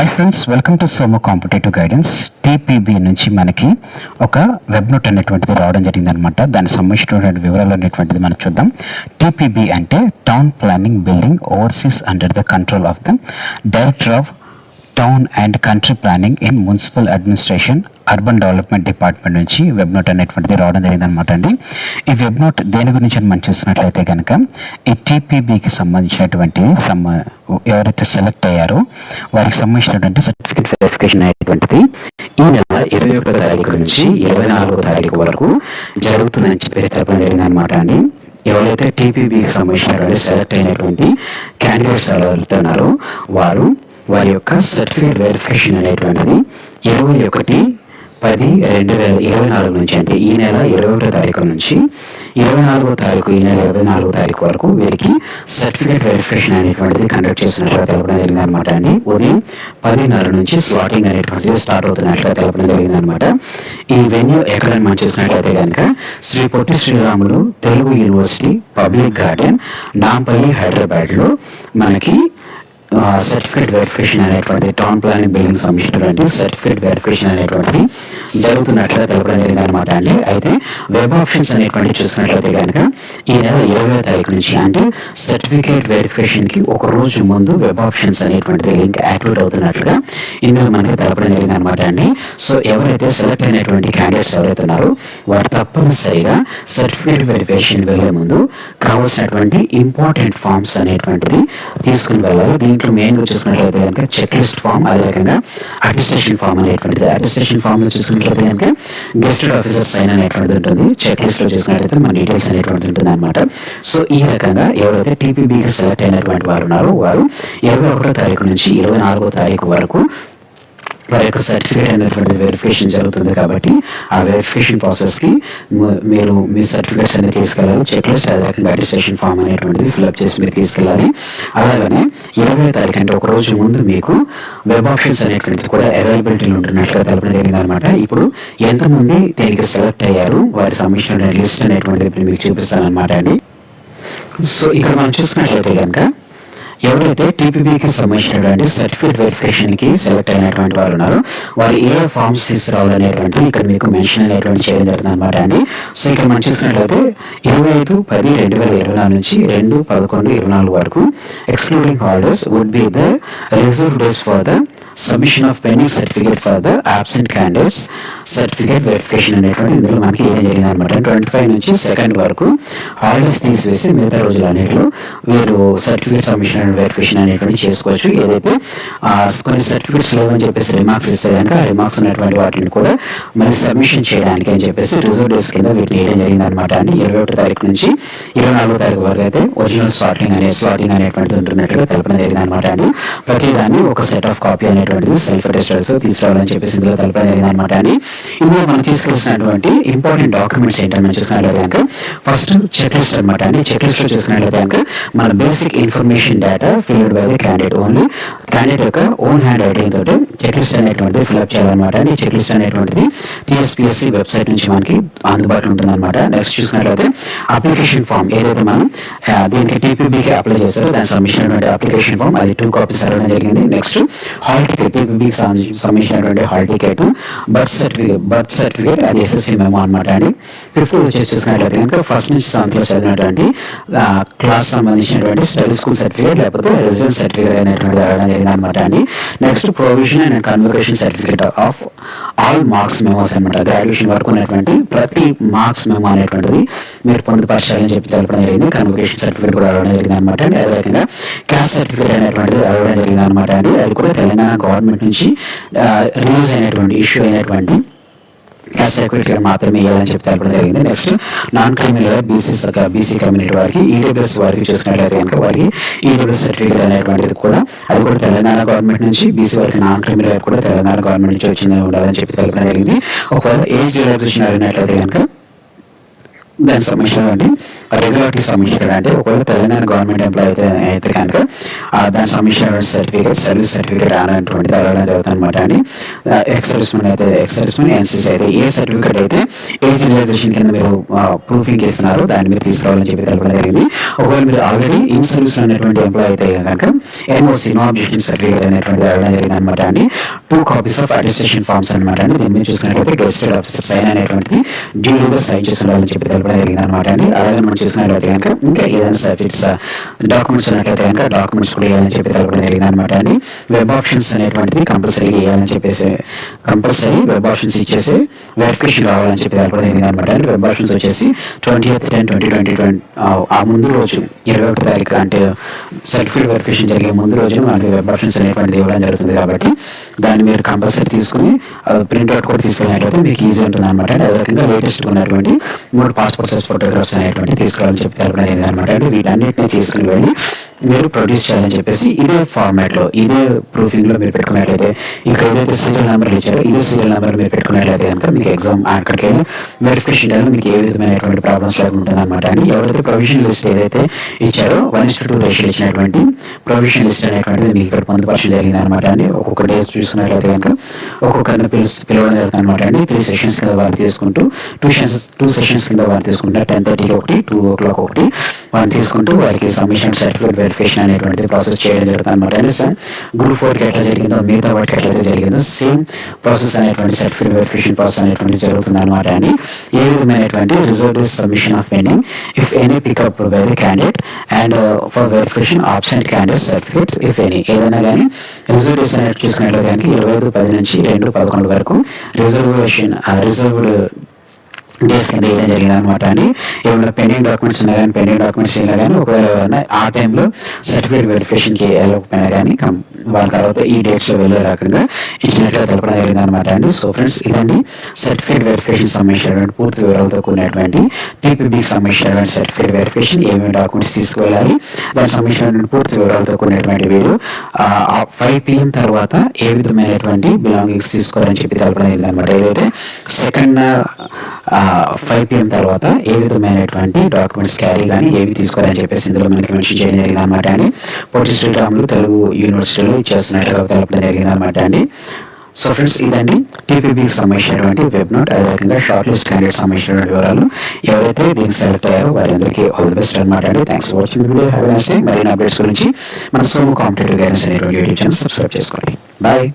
Hi friends welcome to Somu competitive guidance TPB నుంచి మనకి ఒక వెబ్ నోట్ అనేటువంటిది రావడం జరిగింది అనమాట దానికి సంబంధించినటువంటి వివరాలు అనేటువంటిది మనం చూద్దాం. టీపీబీ అంటే town planning building overseas under the control of the director of town and country planning in municipal administration urban development department నుంచి వెబ్ నోట్ అనేటువంటిది రావడం జరిగింది అనమాట అండి. ఈ వెబ్ నోట్ దేని గురించి అని మనం చూసినట్లయితే కనుక ఈ టీపీబీకి సంబంధించినటువంటి సమ్మ ఎవరైతే సెలెక్ట్ అయ్యారో వారికి సంబంధించినటువంటి సర్టిఫికేట్ వెరిఫికేషన్ అనేటువంటిది ఈ నెల ఇరవై ఒకటో తారీఖు నుంచి ఇరవై నాలుగో తారీఖు వరకు జరుగుతుందని చెప్పేసి తెలపడం జరిగింది అనమాట అండి. ఎవరైతే టీపీబీకి సంబంధించినటువంటి సెలెక్ట్ అయినటువంటి క్యాండిడేట్స్ ఎవరుతున్నారో వారు వారి యొక్క సర్టిఫికేట్ వెరిఫికేషన్ అనేటువంటిది ఇరవై ఒకటి పది రెండు వేల ఇరవై నాలుగు నుంచి అంటే ఈ నెల ఇరవై ఒకటో తారీఖు నుంచి ఇరవై నాలుగో తారీఖు ఈ నెల ఇరవై నాలుగో తారీఖు వరకు వీరికి సర్టిఫికేట్ వెరిఫికేషన్ అనేటువంటిది కండక్ట్ చేసినట్లుగా తెలపడం జరిగింది అనమాట అండి. ఉదయం పదిన్నర నుంచి స్లాటింగ్ అనేటువంటిది స్టార్ట్ అవుతున్నట్లుగా తెలపడం జరిగింది అనమాట ఈ వెన్యూ ఎక్కడ మనం చూసినట్లయితే కనుక Shri Potti Sriramulu Telugu university public garden Nampally హైదరాబాద్లో మనకి సర్టిఫికేట్ వెరిఫికేషన్ అనేటువంటిది టౌన్ ప్లానింగ్ బిల్డింగ్ సంబంధించినటువంటి సర్టిఫికేట్ వెరిఫికేషన్ అనేటువంటిది జరుగుతున్నట్లుగా తెలపడం జరిగింది అనమాట అండి. అయితే వెబ్ ఆప్షన్స్ అనేటువంటి చూసినట్లయితే కనుక ఈ నెల ఇరవై తారీఖు నుంచి అంటే సర్టిఫికేట్ వెరిఫికేషన్కి ఒక రోజు ముందు వెబ్ ఆప్షన్స్ అనేటువంటిది లింక్ యాక్టివేట్ అవుతున్నట్లుగా ఇందులో మనకి తెలపడం జరిగింది అనమాట అండి. సో ఎవరైతే సెలెక్ట్ అయినటువంటి క్యాండిడేట్స్ ఎవరైతే ఉన్నారో వారు తప్పనిసరిగా సర్టిఫికేట్ వెరిఫికేషన్ వెళ్ళే ముందు కావాల్సినటువంటి ఇంపార్టెంట్ ఫామ్స్ అనేటువంటిది తీసుకుని వెళ్ళాలి. దీంట్లో మెయిన్గా చూసుకున్నట్లయితే కనుక చెక్ లిస్ట్ ఫామ్ అదే రకంగా అటిస్టేషన్ ఫామ్ అనేటువంటిది. అటిస్టేషన్ ఫామ్లో చూసుకున్నట్లయితే కనుక గెస్టెడ్ ఆఫీసర్ సైన్ అనేటువంటిది ఉంటుంది. చెక్ లిస్ట్లో చూసుకున్నట్లయితే మన డీటెయిల్స్ అనేటువంటిది ఉంటుంది అనమాట సో ఈ రకంగా ఎవరైతే టీపీబీకి సెలెక్ట్ అయినటువంటి వారు ఉన్నారో వారు ఇరవై ఒకటో తారీఖు నుంచి ఇరవై నాలుగో తారీఖు వరకు యొక్క సర్టిఫికేట్ అనేటువంటి వెరిఫికేషన్ జరుగుతుంది కాబట్టి ఆ వెరిఫికేషన్ ప్రాసెస్కి మీరు మీ సర్టిఫికేట్స్ అనేది తీసుకెళ్ళాలి. చెక్ లిస్ట్ అదే రకంగా అడిస్ట్రేషన్ ఫామ్ అనేటువంటిది ఫిల్అప్ చేసి మీరు తీసుకెళ్ళాలి. అలాగనే ఇరవై తారీఖు అంటే ఒక రోజు ముందు మీకు వెబ్ ఆప్షన్స్ అనేటువంటిది కూడా అవైలబిలిటీలో ఉంటున్నట్లుగా తెలపడం జరిగింది అనమాట ఇప్పుడు ఎంతమంది దీనికి సెలెక్ట్ అయ్యారు? వారి సంబంధించిన లిస్ట్ అనేటువంటిది ఇప్పుడు మీకు చూపిస్తాను అనమాట అండి. సో ఇక్కడ మనం చూసుకున్నట్లయితే కనుక ఎవరైతే టీపీబీకి సంబంధించినటువంటి సర్టిఫికేట్ వెరిఫికేషన్కి సెలెక్ట్ అయినటువంటి వారు ఉన్నారు వారు ఏ ఫామ్స్ తీసుకురావాలి అనేటువంటి ఇక్కడ మీకు మెన్షన్ అనేటువంటి చేయడం జరుగుతుంది అనమాట అండి. సో ఇక్కడ మనం చూసినట్లయితే ఇరవై ఐదు పది రెండు వేల ఇరవై నాలుగు నుంచి రెండు పదకొండు ఇరవై నాలుగు వరకు excluding holidays would be the reserve days for the submission of pending certificate for the absent candidates certificate verification అనేటువంటి ఇందులో మనకి ఏం జరిగింది అనమాట ట్వంటీ ఫైవ్ నుంచి సెకండ్ వరకు హాలిడేస్ తీసివేసి మిగతా రోజులు అన్నింటిలో వీరు సర్టిఫికేట్ సబ్మిషన్ అండ్ వెరిఫికేషన్ అనేటువంటి చేసుకోవచ్చు. ఏదైతే కొన్ని సర్టిఫికేట్స్ లేవని చెప్పేసి రిమార్క్స్ ఇస్తే కనుక ఆ రిమార్క్స్ ఉన్నటువంటి వాటిని కూడా మరి సబ్మిషన్ చేయడానికి అని చెప్పేసి రిజర్వ్ డేస్ కింద వీటిని వేయడం జరిగింది అనమాట అండి ఇరవై ఒకటో తారీఖు నుంచి ఇరవై నాలుగో తారీఖు వరకు అయితే ఒరిజినల్ స్లాటింగ్ అనే స్లాటింగ్ అనేటువంటిది ఉంటున్నట్లుగా తెలపడం జరిగింది అనమాట అండి ప్రతిదాన్ని ఒక సెట్ ఆఫ్ కాపీ అనేటువంటిది సెల్ఫ్ అటెస్టెడ్స్ తీసుకురావాలని చెప్పేసి ఇందులో తెలపడం జరిగింది అనమాట అండి ఇందులో మనం తీసుకొచ్చినటువంటి ఇంపార్టెంట్ డాక్యుమెంట్స్ ఏంటని మనం చూసుకున్నట్లయితే కనుక ఫస్ట్ చెక్ లిస్ట్ అనమాట అండి చెక్ లిస్ట్ చూసుకున్నట్లయితే కనుక మన basic information data filled by the candidate only candidate యొక్క ఓన్ హ్యాండ్ రైటింగ్ తోటి చెక్ లిస్ట్ అనేటువంటిది ఫిల్అప్ చేయాలన్నమాట. ఈ చెక్ లిస్ట్ అనేటువంటిది టీఎస్పీఎస్సీ వెబ్సైట్ నుంచి మనకి అందుబాటులో ఉంటుంది అనమాట నెక్స్ట్ చూసుకున్నట్లయితే అప్లికేషన్ ఫామ్ ఏదైతే మనం దీనికి టీపీబీకి అప్లై చేస్తారో దానికి సబ్మిషన్ అయినటువంటి అప్లికేషన్ ఫామ్ అది టూ కాపీస్ అవ్వడం జరిగింది. నెక్స్ట్ హాల్ టికెట్ టీపీబీకి సబ్మిషన్ అయినటువంటి hall ticket birth certificate birth certificate అది ఎస్ఎస్సీ మేము అనమాట అండి. ఫిఫ్త్ వచ్చేసి చూసుకున్నట్లయితే కనుక ఫస్ట్ నుంచి సెవెంత్లో చదివినటువంటి క్లాస్ సంబంధించినటువంటి స్టడీ స్కూల్ సర్టిఫికేట్ లేకపోతే రెసిడెన్స్ సర్టిఫికేట్ అనేటువంటిది అడగడం అనమాట అండి next provision and convocation certificate of all marks memos అనమాట. గ్రాడ్యుయేషన్ వరకు ఉన్నటువంటి ప్రతి మార్క్స్ మెమో అనేటువంటిది మీరు పొందుపరచాలని చెప్పి తెలపడం జరిగింది. కన్వకేషన్ సర్టిఫికేట్ కూడా అడగడం జరిగింది అనమాట. అండి అదే రకంగా క్యాస్ట్ సర్టిఫికేట్ అనేటువంటిది అడగడం జరిగింది అనమాట అండి. అది కూడా తెలంగాణ గవర్నమెంట్ నుంచి రిలీజ్ అయినటువంటి ఇష్యూ అయినటువంటి క్యాస్ట్ సర్టిఫికేట్ మాత్రమే ఇవ్వాలని చెప్పి తెలపడం జరిగింది. Next non criminal BC BC community వారికి ఈడబ్ల్యూఎస్ వారికి చూసుకున్నట్లయితే కనుక వారికి ఈడబ్ల్యూఎస్ సర్టిఫికేట్ అనేటువంటిది కూడా అది కూడా తెలంగాణ గవర్నమెంట్ నుంచి బీసీ వారికి నాన్ క్రిమినల్ కూడా తెలంగాణ గవర్నమెంట్ నుంచి వచ్చిందని ఉండాలని చెప్పి తెలపడం జరిగింది. ఒకవేళ ఏజ్ రిలాక్సేషన్ అడిగినట్లయితే కనుక దానికి సంబంధించిన రెగ్యులర్కి సంబంధించిన అంటే ఒకవేళ తెలంగాణ గవర్నమెంట్ ఎంప్లాయ్ అయితే అయితే కనుక దాని సమిషన్ సంబంధించిన సర్టిఫికేట్ సర్వీస్ సర్టిఫికేట్ అనేటువంటిది అడగడం జరుగుతుంది అనమాట అండి ఎక్స్ అయితే ఎక్స్ ఎన్సిసి ఎన్సీసీ అయితే ఏ సర్టిఫికేట్ అయితే ఏ జనరేషన్ కింద మీరు ప్రూఫింగ్ చేస్తున్నారు దాన్ని మీరు తీసుకోవాలని చెప్పి తెలపడం జరిగింది ఒకవేళ మీరు ఆల్రెడీ ఇన్ సర్వీస్ అనేటువంటి ఎంప్లాయ్ అయితే కనుక ఎన్ఓసి నో అబ్జెక్షన్ సర్టిఫికేట్ అనేటువంటిది అడగడం జరిగింది అనమాట అండి two copies of attestation forms అనమాట అండి దీని మీద చూసుకున్నట్లయితే గెస్టెడ్ ఆఫీసర్ సైన్ అనేటువంటిది డ్యూలీగా సైన్ చేసుకున్నారని చెప్పి తెలపడం జరిగింది అనమాట అండి అలాగే మనం చూసుకున్నట్లయితే కనుక ఇంకా ఏదైనా సబ్జెక్ట్స్ డాక్యుమెంట్స్ ఉన్నట్లయితే కనుక డాక్యుమెంట్స్ కూడా వేయాలని చెప్పి తెలపడం జరిగింది అనమాట అండి వెబ్ ఆప్షన్స్ అనేటువంటిది కంపల్సరీ వేయాలని చెప్పేసి కంపల్సరీ వెబ్ ఆప్షన్స్ ఇచ్చేసి వెరిఫికేషన్ రావాలని చెప్పి తెలపడం జరిగింది అనమాట అండి వెబ్ ఆప్షన్స్ వచ్చేసి twenty eighth ten twenty twenty twenty ఆ ముందు రోజు ఇరవై ఒకటి తారీఖు అంటే సర్టిఫికేట్ వెరిఫికేషన్ జరిగే ముందు రోజు మనకి వెబ్ ఆప్షన్స్ అనేటువంటిది ఇవ్వడం జరుగుతుంది కాబట్టి దాన్ని మీరు కంపల్సరీ తీసుకుని ప్రింట్అవుట్ కూడా తీసుకెళ్ళినట్లయితే మీకు ఈజీ ఉంటుంది అనమాట అదే రకంగా లేటెస్ట్ ఉన్నటువంటి మూడు పాస్పోర్ట్ సైజ్ ఫోటోగ్రాఫ్స్ అనేటువంటి తీసుకోవాలని చెప్పి తెలపడం జరిగింది అనమాట అంటే వీటన్నిటిని తీసుకుని వెళ్ళి మీరు ప్రొడ్యూస్ చేయాలని చెప్పేసి ఇదే ఫార్మాట్లో ఇదే ప్రూఫింగ్లో మీరు పెట్టుకున్నట్లయితే ఇక్కడ ఏదైతే సీరియల్ నెంబర్ ఇచ్చారో ఇదే సీరియల్ నెంబర్ మీరు పెట్టుకున్నట్లయితే కనుక మీకు ఎగ్జామ్ అక్కడికి వెళ్ళి వెరిఫికేషన్ టైంలో మీకు ఏ విధమైనటువంటి ప్రాబ్లమ్స్ లేకుండా ఉంటుందన్నమాట. ఎవరైతే ప్రొవిజన్ లిస్ట్ ఏదైతే ఇచ్చారో వన్ ఇస్ టూ రేషియో ఇచ్చినటువంటి ప్రొవిజన్ లిస్ట్ అనేటువంటిది మీకు ఇక్కడ పొందుపరచడం జరిగింది అనమాట అండి. ఒక్కొక్క డేస్ చూసుకున్నట్లయితే కనుక ఒక్కొక్కరిని పిలిచి పిలవడం జరుగుతుంది అనమాట అండి. త్రీ సెషన్స్ కింద వారు తీసుకుంటూ టూ సెషన్స్ టూ సెషన్స్ కింద వారు తీసుకుంటారు టెన్ థర్టీకి ఒకటి టూ ఓ క్లాక్ ఒకటి వారు తీసుకుంటూ వారికి సబ్మిషన్ సర్టిఫికేట్ వెరిఫికేషన్ అనేటువంటిది ప్రాసెస్ చేయడం జరుగుతుంది అనమాట అండి సార్. గ్రూప్ ఫోర్కి ఎట్లా జరిగిందో మిగతా వాటికి ఎట్లయితే జరిగిందో సేమ్ ప్రాసెస్ అనేటువంటి సర్టిఫికేట్ వెరిఫికేషన్ ప్రాసెస్ అనేటువంటి జరుగుతుంది అనమాట అండి. ఏ విధమైనటువంటి reserve submission of any if any pickup by the candidate and for verification absent candidate certificate if any ఏదైనా కానీ రిజర్వేషన్ అనేది చూసుకున్నట్లయితే కనుక ఇరవై ఐదు పది నుంచి రెండు పదకొండు వరకు రిజర్వేషన్ రిజర్వ్డ్ uh, డేస్ కింద వేయడం జరిగింది అనమాట అండి. ఏమైనా పెండింగ్ డాక్యుమెంట్స్ ఉన్నా కానీ పెండింగ్ డాక్యుమెంట్స్ అయినా కానీ ఒకవేళ ఎవరైనా ఆ టైంలో సర్టిఫికేట్ వెరిఫికేషన్కి వెళ్ళకపోయినా కానీ వాళ్ళ తర్వాత ఈ డేట్స్లో వెళ్ళే రకంగా ఇచ్చినట్లుగా తెలపడం జరిగింది అనమాట అండి. సో ఫ్రెండ్స్ ఇదండి సర్టిఫికేట్ వెరిఫికేషన్ సంబంధించినటువంటి పూర్తి వివరాలతో కూడినటువంటి టీపీబీకి సంబంధించినటువంటి సర్టిఫికేట్ వెరిఫికేషన్ ఏమేమి డాక్యుమెంట్స్ తీసుకువెళ్ళాలి దానికి సంబంధించినటువంటి పూర్తి వివరాలతో కూడినటువంటి వీడియో ఫైవ్ పిఎం తర్వాత ఏ విధమైనటువంటి బిలాంగింగ్స్ తీసుకోవాలని చెప్పి తెలపడం జరిగింది అనమాట ఏదైతే సెకండ్ ఫైవ్ పిఎం తర్వాత ఏ విధమైనటువంటి డాక్యుమెంట్స్ క్యారీ కానీ ఏవి తీసుకోవాలని చెప్పేసి ఇందులో మనకి మెన్షన్ చేయడం జరిగింది అనమాట అండి. పొట్టి శ్రీరాములు తెలుగు యూనివర్సిటీలో చేస్తున్నట్టుగా తెలపడం జరిగింది అనమాట అండి. సో ఫ్రెండ్స్ ఇదండి. టీపీబీకి సంబంధించినటువంటి వెబ్ నోట్ అదే రకంగా షార్ట్ లిస్ట్ క్యాండిడేట్ సంబంధించినటువంటి వివరాలు. ఎవరైతే దీనికి సెలెక్ట్ అయ్యారో వారందరికీ ఆల్ ది బెస్ట్ అనమాట అండి. Thanks for watching video have nice day మరిన్ని అప్డేట్స్ గురించి మన సోము కాంపిటేటివ్ గైడెన్స్ అనేటువంటి యూట్యూబ్ ఛానల్ సబ్స్క్రైబ్ చేసుకోండి. బాయ్